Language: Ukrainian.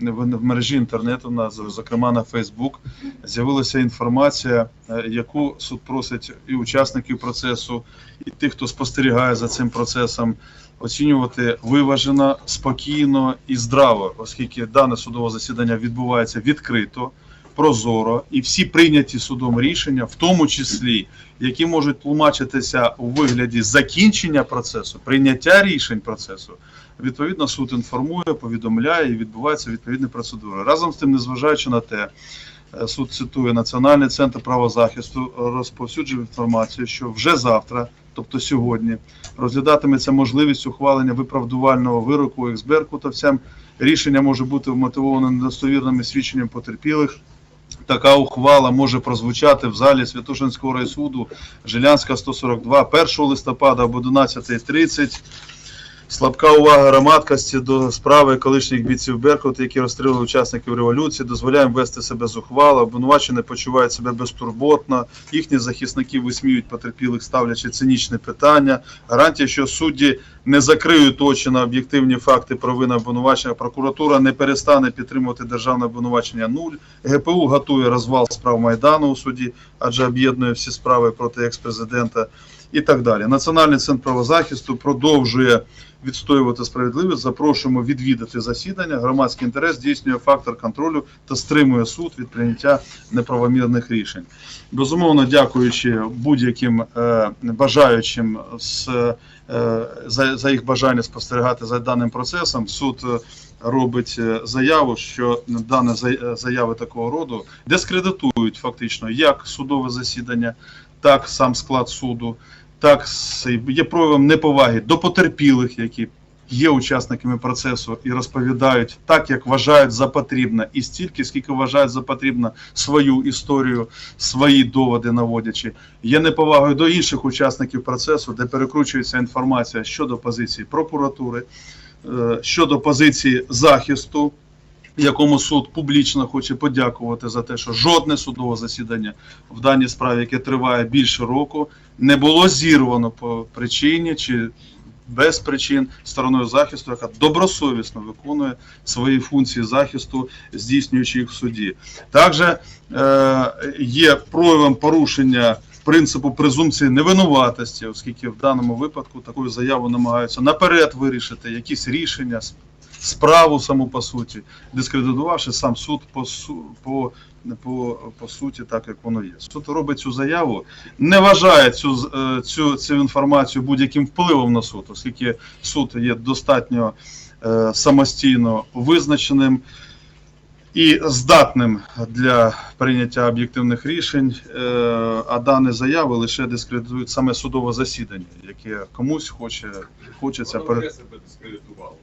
в мережі інтернету, на зокрема на Фейсбук, з'явилася інформація, е, яку суд просить і учасників процесу, і тих, хто спостерігає за цим процесом, оцінювати виважено, спокійно і здраво, оскільки дане судове засідання відбувається відкрито, прозоро, і всі прийняті судом рішення, в тому числі, які можуть тлумачитися у вигляді закінчення процесу, прийняття рішень процесу. Відповідно, суд інформує, повідомляє і відбуваються відповідні процедури. Разом з тим, незважаючи на те, е, суд цитує Національний центр правозахисту, розповсюджує інформацію, що вже завтра, тобто сьогодні, розглядатиметься можливість ухвалення виправдувального вироку ексберкутовцям. Рішення може бути вмотивоване недостовірними свідченням потерпілих. Така ухвала може прозвучати в залі Святошинського райсуду Жилянська 142 1 листопада об 11.30. Слабка увага громадськості до справи колишніх бійців Беркут, які розстріли учасників революції, дозволяє вести себе зухвало, обвинувачені почувають себе безтурботно, їхні захисники висміють потерпілих, ставлячи цинічне питання. Гарантія, що судді не закриють очі на об'єктивні факти провини обвинувачення, прокуратура не перестане підтримувати державне обвинувачення нуль. ГПУ готує розвал справ Майдану у суді, адже об'єднує всі справи проти екс-президента і так далі. Національний центр правозахисту продовжує відстоювати справедливість. Запрошуємо відвідати засідання. Громадський інтерес здійснює фактор контролю та стримує суд від прийняття неправомірних рішень. Безумовно, дякуючи будь-яким е, бажаючим з, е, за, їх бажання спостерігати за даним процесом, суд е, робить е, заяву, що дані заяви такого роду дискредитують фактично як судове засідання, так сам склад суду, так є проявом неповаги до потерпілих, які є учасниками процесу і розповідають так, як вважають за потрібне, і стільки, скільки вважають за потрібне свою історію, свої доводи наводячи. Є неповагою до інших учасників процесу, де перекручується інформація щодо позиції прокуратури, е, щодо позиції захисту. Якому суд публічно хоче подякувати за те, що жодне судове засідання в даній справі, яке триває більше року, не було зірвано по причині чи без причин стороною захисту, яка добросовісно виконує свої функції захисту, здійснюючи їх в суді. Також е, є проявом порушення принципу презумпції невинуватості, оскільки в даному випадку таку заяву намагаються наперед вирішити якісь рішення, справу саму по суті, дискредитувавши сам суд по, по, по, по суті, так як воно є. Суд робить цю заяву, не вважає цю, е, цю, цю інформацію будь-яким впливом на суд, оскільки суд є достатньо е, самостійно визначеним і здатним для прийняття об'єктивних рішень, е, а дані заяви лише дискредитують саме судове засідання, яке комусь хоче, хочеться пере... себе дискредитувало.